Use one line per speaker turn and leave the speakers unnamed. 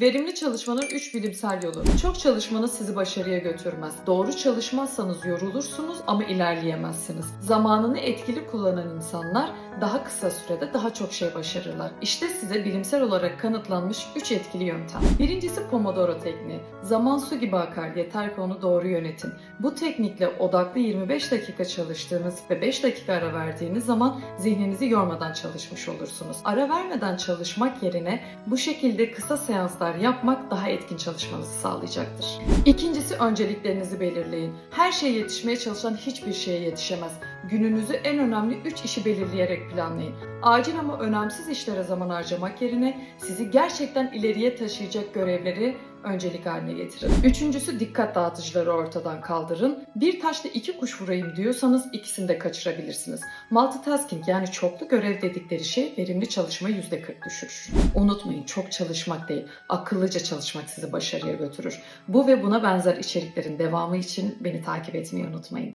Verimli çalışmanın 3 bilimsel yolu. Çok çalışmanız sizi başarıya götürmez. Doğru çalışmazsanız yorulursunuz ama ilerleyemezsiniz. Zamanını etkili kullanan insanlar daha kısa sürede daha çok şey başarırlar. İşte size bilimsel olarak kanıtlanmış 3 etkili yöntem. Birincisi Pomodoro tekniği. Zaman su gibi akar yeter ki onu doğru yönetin. Bu teknikle odaklı 25 dakika çalıştığınız ve 5 dakika ara verdiğiniz zaman zihninizi yormadan çalışmış olursunuz. Ara vermeden çalışmak yerine bu şekilde kısa seanslar yapmak daha etkin çalışmanızı sağlayacaktır. İkincisi önceliklerinizi belirleyin. Her şeye yetişmeye çalışan hiçbir şeye yetişemez. Gününüzü en önemli 3 işi belirleyerek planlayın. Acil ama önemsiz işlere zaman harcamak yerine sizi gerçekten ileriye taşıyacak görevleri öncelik haline getirin. Üçüncüsü dikkat dağıtıcıları ortadan kaldırın. Bir taşla iki kuş vurayım diyorsanız ikisini de kaçırabilirsiniz. Multitasking yani çoklu görev dedikleri şey verimli çalışmayı %40 düşürür. Unutmayın çok çalışmak değil, akıllıca çalışmak sizi başarıya götürür. Bu ve buna benzer içeriklerin devamı için beni takip etmeyi unutmayın.